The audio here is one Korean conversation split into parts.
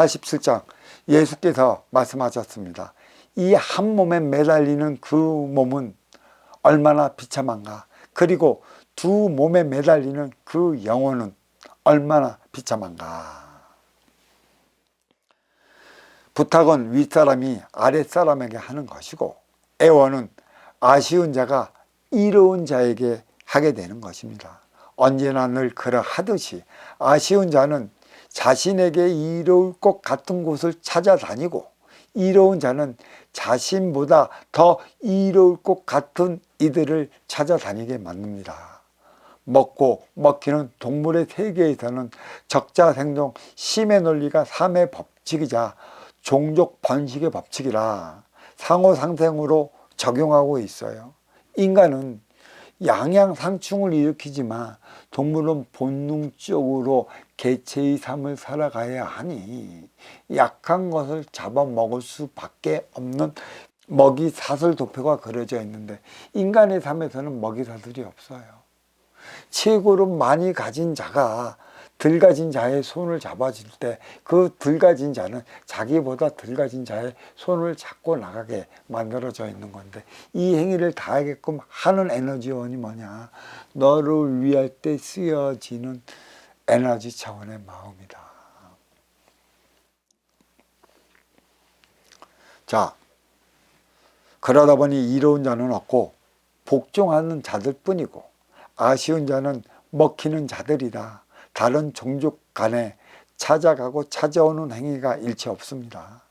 87장 예수께서 말씀하셨습니다. 이 한 몸에 매달리는 그 몸은 얼마나 비참한가. 그리고 두 몸에 매달리는 그 영혼은 얼마나 비참한가. 부탁은 윗사람이 아랫사람에게 하는 것이고 애원은 아쉬운 자가 이로운 자에게 하게 되는 것입니다. 언제나 늘 그러하듯이 아쉬운 자는 자신에게 이로울 것 같은 곳을 찾아다니고 이로운 자는 자신보다 더 이로울 것 같은 이들을 찾아다니게 만듭니다. 먹고 먹히는 동물의 세계에서는 적자생존 심의 논리가 삶의 법칙이자 종족 번식의 법칙이라 상호상생으로 적용하고 있어요. 인간은 양양상충을 일으키지만 동물은 본능적으로 개체의 삶을 살아가야 하니 약한 것을 잡아먹을 수밖에 없는 먹이 사슬 도표가 그려져 있는데 인간의 삶에서는 먹이 사슬이 없어요. 최고로 많이 가진 자가 덜 가진 자의 손을 잡아줄 때그덜 가진 자는 자기보다 덜 가진 자의 손을 잡고 나가게 만들어져 있는 건데 이 행위를 다 하게끔 하는 에너지원이 뭐냐? 너를 위할 때 쓰여지는 에너지 차원의 마음이다. 자 그러다 보니 이로운 자는 없고 복종하는 자들 뿐이고 아쉬운 자는 먹히는 자들이다 다른 종족 간에 찾아가고 찾아오는 행위가 일체 없습니다.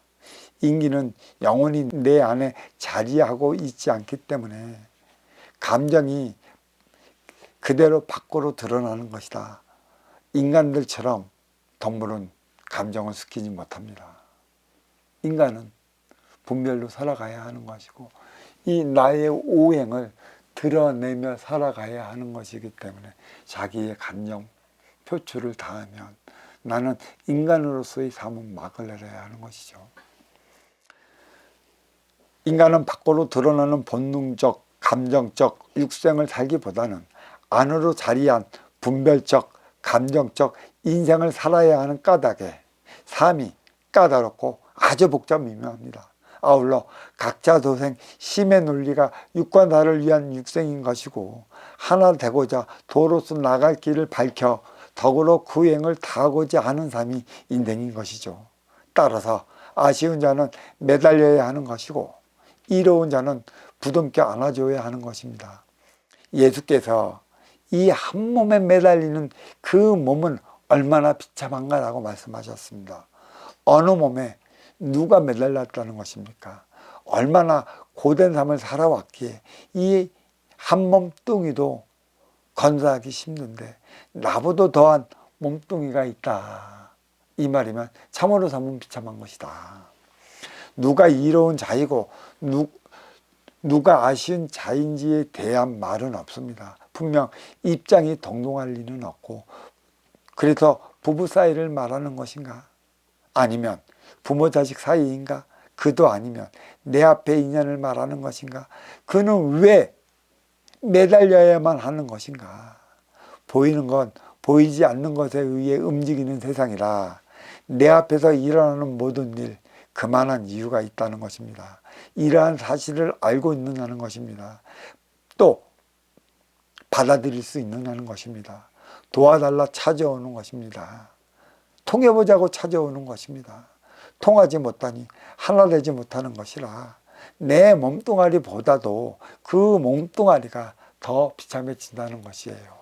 인기는 영원히 내 안에 자리하고 있지 않기 때문에 감정이 그대로 밖으로 드러나는 것이다. 인간들처럼 동물은 감정을 스키지 못합니다. 인간은 분별로 살아가야 하는 것이고 이 나의 오행을 드러내며 살아가야 하는 것이기 때문에 자기의 감정, 표출을 다하면 나는 인간으로서의 삶은 막을 내려야 하는 것이죠. 인간은 밖으로 드러나는 본능적, 감정적 육생을 살기보다는 안으로 자리한 분별적, 감정적 인생을 살아야 하는 까닭에 삶이 까다롭고 아주 복잡 미묘합니다. 아울러 각자 도생 심의 논리가 육관사를 위한 육생인 것이고 하나 되고자 도로서 나갈 길을 밝혀 덕으로 그 행을 다하고자 하는 삶이 인생인 것이죠. 따라서 아쉬운 자는 매달려야 하는 것이고 이로운 자는 부둥켜 안아줘야 하는 것입니다. 예수께서 이 한 몸에 매달리는 그 몸은 얼마나 비참한가라고 말씀하셨습니다. 어느 몸에 누가 매달렸다는 것입니까? 얼마나 고된 삶을 살아왔기에 이 한 몸뚱이도 건사하기 힘든데 나보다 더한 몸뚱이가 있다. 이 말이면 참으로 삼은 비참한 것이다. 누가 이로운 자이고 누, 누가 아쉬운 자인지에 대한 말은 없습니다. 분명 입장이 동동할 리는 없고 그래서 부부 사이를 말하는 것인가? 아니면 부모 자식 사이인가? 그도 아니면 내 앞에 인연을 말하는 것인가? 그는 왜 매달려야만 하는 것인가? 보이는 건 보이지 않는 것에 의해 움직이는 세상이라 내 앞에서 일어나는 모든 일 그만한 이유가 있다는 것입니다. 이러한 사실을 알고 있느냐는 것입니다. 또 받아들일 수 있느냐는 것입니다. 도와달라 찾아오는 것입니다. 통해보자고 찾아오는 것입니다. 통하지 못하니 하나 되지 못하는 것이라 내 몸뚱아리보다도 그 몸뚱아리가 더 비참해진다는 것이에요.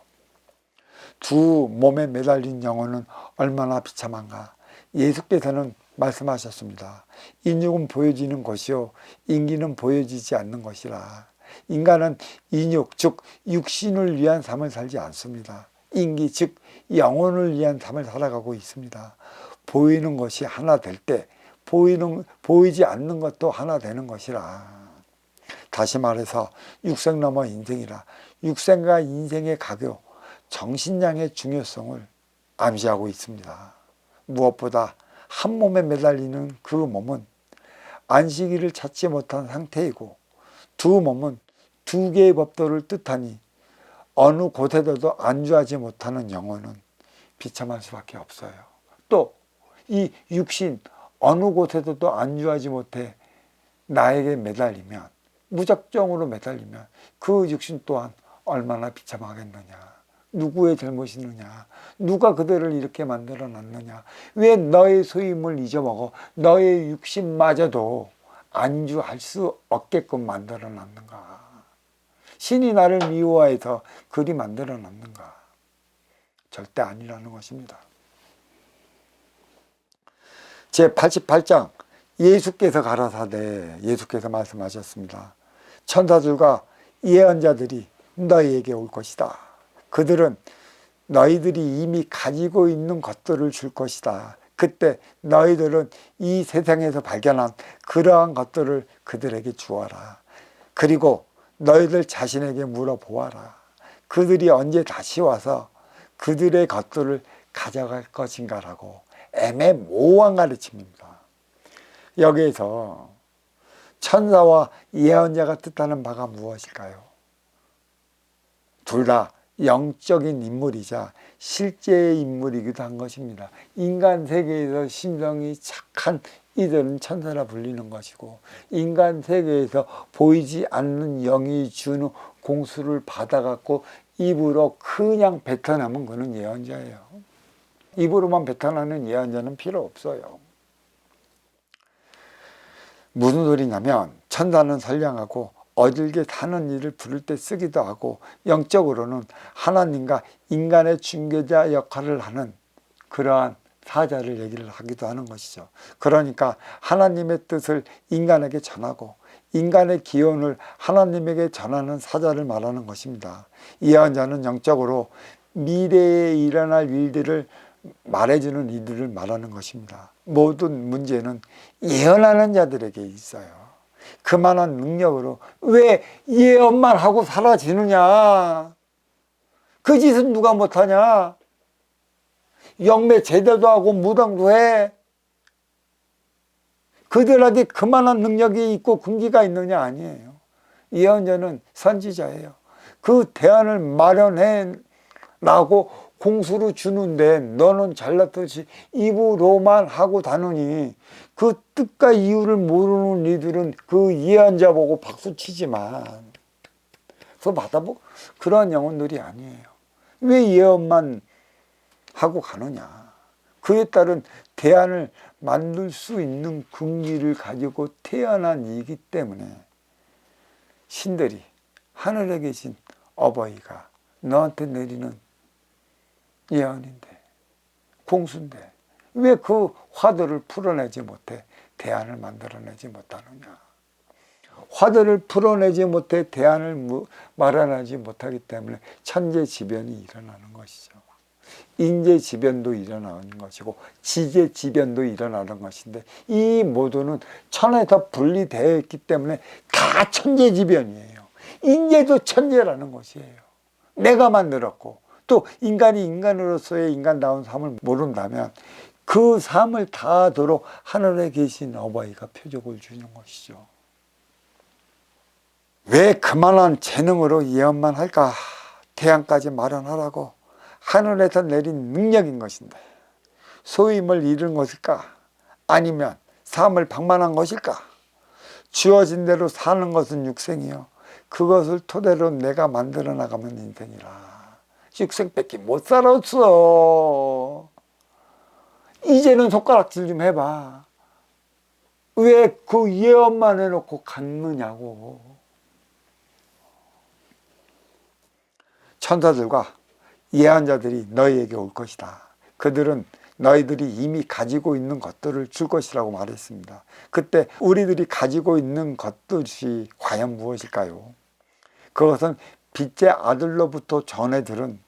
두 몸에 매달린 영혼은 얼마나 비참한가. 예수께서는 말씀하셨습니다. 인육은 보여지는 것이요 인기는 보여지지 않는 것이라. 인간은 인육 즉 육신을 위한 삶을 살지 않습니다. 인기 즉 영혼을 위한 삶을 살아가고 있습니다. 보이는 것이 하나 될 때 보이는 보이지 않는 것도 하나 되는 것이라. 다시 말해서 육생 넘어 인생이라. 육생과 인생의 가교 정신량의 중요성을 암시하고 있습니다. 무엇보다 한 몸에 매달리는 그 몸은 안식일을 찾지 못한 상태이고 두 몸은 두 개의 법도를 뜻하니 어느 곳에서도 안주하지 못하는 영혼은 비참할 수밖에 없어요. 또 이 육신 어느 곳에서도 안주하지 못해 나에게 매달리면 무작정으로 매달리면 그 육신 또한 얼마나 비참하겠느냐. 누구의 잘못이 있느냐? 누가 그들을 이렇게 만들어 놨느냐? 왜 너의 소임을 잊어먹어 너의 육신마저도 안주할 수 없게끔 만들어 놨는가? 신이 나를 미워해서 그리 만들어 놨는가? 절대 아니라는 것입니다. 제 88장 예수께서 가라사대 예수께서 말씀하셨습니다. 천사들과 예언자들이 너희에게 올 것이다. 그들은 너희들이 이미 가지고 있는 것들을 줄 것이다. 그때 너희들은 이 세상에서 발견한 그러한 것들을 그들에게 주어라. 그리고 너희들 자신에게 물어보아라. 그들이 언제 다시 와서 그들의 것들을 가져갈 것인가라고 애매모호한 가르침입니다. 여기에서 천사와 예언자가 뜻하는 바가 무엇일까요? 둘 다 영적인 인물이자 실제의 인물이기도 한 것입니다. 인간 세계에서 심성이 착한 이들은 천사라 불리는 것이고 인간 세계에서 보이지 않는 영이 주는 공수를 받아갖고 입으로 그냥 뱉어내면 그는 예언자예요. 입으로만 뱉어내는 예언자는 필요 없어요. 무슨 소리냐면 천사는 선량하고 어딜게 사는 일을 부를 때 쓰기도 하고 영적으로는 하나님과 인간의 중개자 역할을 하는 그러한 사자를 얘기를 하기도 하는 것이죠. 그러니까 하나님의 뜻을 인간에게 전하고 인간의 기원을 하나님에게 전하는 사자를 말하는 것입니다. 예언자는 영적으로 미래에 일어날 일들을 말해주는 이들을 말하는 것입니다. 모든 문제는 예언하는 자들에게 있어요. 그만한 능력으로 왜 예언만 하고 사라지느냐? 그 짓은 누가 못하냐? 영매 제대도 하고 무당도 해. 그들에게 그만한 능력이 있고 군기가 있느냐 아니에요. 예언자는 선지자예요. 그 대안을 마련해 라고 공수로 주는데 너는 잘났듯이 입으로만 하고 다느니 그 뜻과 이유를 모르는 이들은 그 예언자 보고 박수 치지만 그 받아보 그런 영혼들이 아니에요. 왜 예언만 하고 가느냐? 그에 따른 대안을 만들 수 있는 긍기를 가지고 태어난 이기 때문에 신들이 하늘에 계신 어버이가 너한테 내리는 예언인데 공수인데 왜 그 화두를 풀어내지 못해 대안을 만들어내지 못하느냐? 화두를 풀어내지 못해 대안을 마련하지 못하기 때문에 천재지변이 일어나는 것이죠. 인재지변도 일어나는 것이고 지재지변도 일어나는 것인데 이 모두는 천에서 분리되어 있기 때문에 다 천재지변이에요. 인재도 천재라는 것이에요. 내가 만들었고 또 인간이 인간으로서의 인간다운 삶을 모른다면 그 삶을 다하도록 하늘에 계신 어버이가 표적을 주는 것이죠. 왜 그만한 재능으로 예언만 할까? 태양까지 마련하라고 하늘에서 내린 능력인 것인데 소임을 잃은 것일까? 아니면 삶을 방만한 것일까? 주어진 대로 사는 것은 육생이요. 그것을 토대로 내가 만들어 나가면 인생이라. 육생밖에 못 살았어. 이제는 손가락질 좀 해봐. 왜 그 예언만 해놓고 갔느냐고. 천사들과 예언자들이 너희에게 올 것이다. 그들은 너희들이 이미 가지고 있는 것들을 줄 것이라고 말했습니다. 그때 우리들이 가지고 있는 것들이 과연 무엇일까요? 그것은 빛의 아들로부터 전해 들은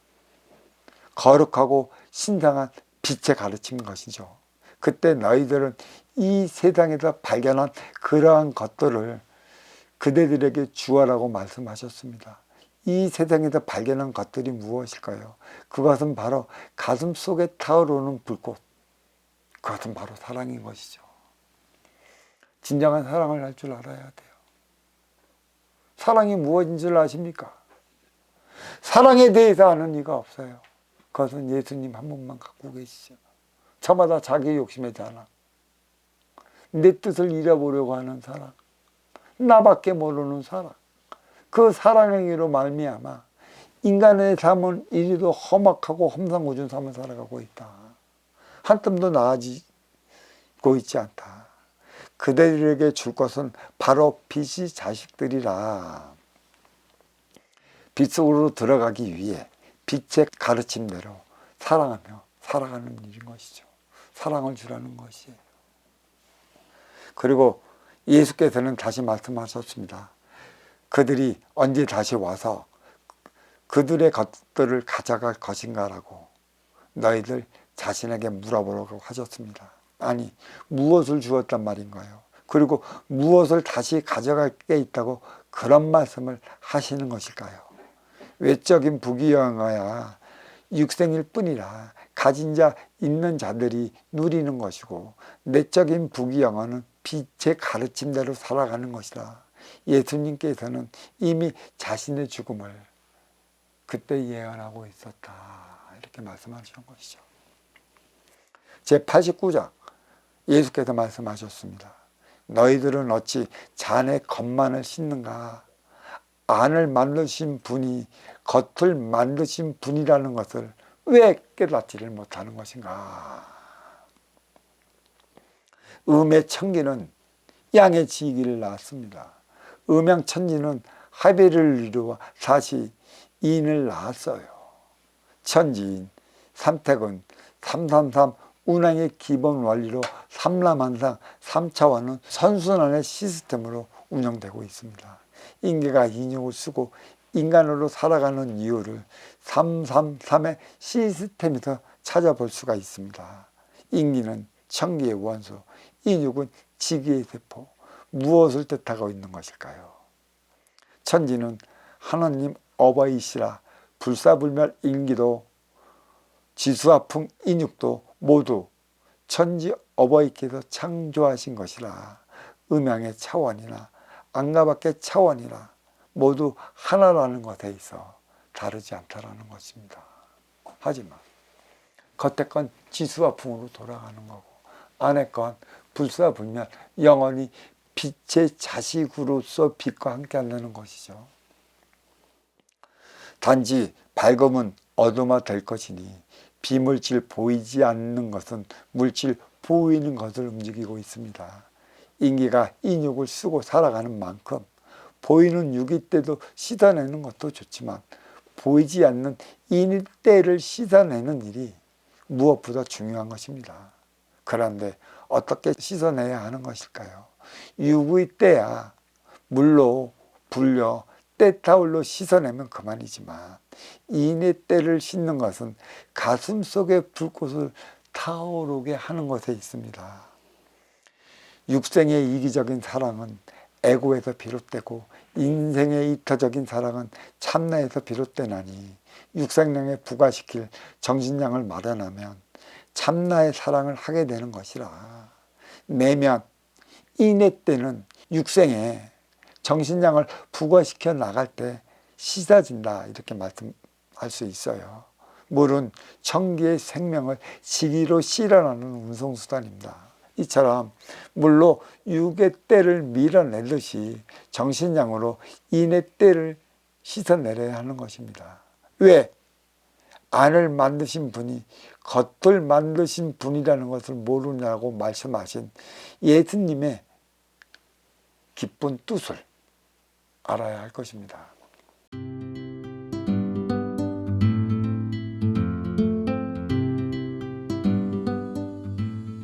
거룩하고 신성한 빛의 가르침인 것이죠. 그때 너희들은 이 세상에서 발견한 그러한 것들을 그대들에게 주어라고 말씀하셨습니다. 이 세상에서 발견한 것들이 무엇일까요? 그것은 바로 가슴 속에 타오르는 불꽃. 그것은 바로 사랑인 것이죠. 진정한 사랑을 할 줄 알아야 돼요. 사랑이 무엇인 줄 아십니까? 사랑에 대해서 아는 이가 없어요. 그것은 예수님 한 분만 갖고 계시죠. 저마다 자기 욕심의 자랑. 내 뜻을 잃어보려고 하는 사랑. 나밖에 모르는 사랑. 그 사랑 행위로 말미암아 인간의 삶은 이리도 험악하고 험상궂은 삶을 살아가고 있다. 한 뜸도 나아지고 있지 않다. 그들에게 줄 것은 바로 빛이 자식들이라. 빛 속으로 들어가기 위해 빛의 가르침대로 사랑하며 살아가는 일인 것이죠. 사랑을 주라는 것이에요. 그리고 예수께서는 다시 말씀하셨습니다. 그들이 언제 다시 와서 그들의 것들을 가져갈 것인가라고 너희들 자신에게 물어보라고 하셨습니다. 아니 무엇을 주었단 말인가요? 그리고 무엇을 다시 가져갈 게 있다고 그런 말씀을 하시는 것일까요? 외적인 부귀영화야 육생일 뿐이라 가진 자 있는 자들이 누리는 것이고 내적인 부귀영화는 빛의 가르침대로 살아가는 것이다. 예수님께서는 이미 자신의 죽음을 그때 예언하고 있었다. 이렇게 말씀하시는 것이죠. 제 89장 예수께서 말씀하셨습니다. 너희들은 어찌 잔의 겉만을 씻는가? 안을 만드신 분이 겉을 만드신 분이라는 것을 왜 깨닫지를 못하는 것인가? 음의 천기는 양의 지기를 낳았습니다. 음양 천지는 하벨을 이루어 다시 인을 낳았어요. 천지인 삼택은 333 운항의 기본 원리로 삼라만상 3차원은 선순환의 시스템으로 운영되고 있습니다. 인계가 인육을 쓰고 인간으로 살아가는 이유를 333의 시스템에서 찾아볼 수가 있습니다. 인기는 청기의 원소, 인육은 지기의 세포, 무엇을 뜻하고 있는 것일까요? 천지는 하나님 어버이시라 불사불멸 인기도 지수화풍 인육도 모두 천지 어버이께서 창조하신 것이라 음양의 차원이나 안가밖의 차원이라 모두 하나라는 것에 있어 다르지 않다라는 것입니다. 하지만 겉에 건 지수화풍으로 돌아가는 거고 안에 건 불사불멸 영원히 빛의 자식으로서 빛과 함께 한다는 것이죠. 단지 밝음은 어둠화 될 것이니 비물질 보이지 않는 것은 물질 보이는 것을 움직이고 있습니다. 인기가 인육을 쓰고 살아가는 만큼 보이는 육이 때도 씻어내는 것도 좋지만 보이지 않는 인의 때를 씻어내는 일이 무엇보다 중요한 것입니다. 그런데 어떻게 씻어내야 하는 것일까요? 육의 때야 물로 불려 때타올로 씻어내면 그만이지만 인의 때를 씻는 것은 가슴 속의 불꽃을 타오르게 하는 것에 있습니다. 육생의 이기적인 사랑은 애고에서 비롯되고 인생의 이터적인 사랑은 참나에서 비롯되나니 육생량에 부과시킬 정신량을 마련하면 참나의 사랑을 하게 되는 것이라 내면 인의 때는 육생에 정신량을 부과시켜 나갈 때 씻어진다 이렇게 말씀할 수 있어요. 물은 청기의 생명을 지기로 실어나는 운송수단입니다. 이처럼 물로 육의 때를 밀어내듯이 정신량으로 인의 때를 씻어내려야 하는 것입니다. 왜? 안을 만드신 분이 겉을 만드신 분이라는 것을 모르냐고 말씀하신 예수님의 기쁜 뜻을 알아야 할 것입니다.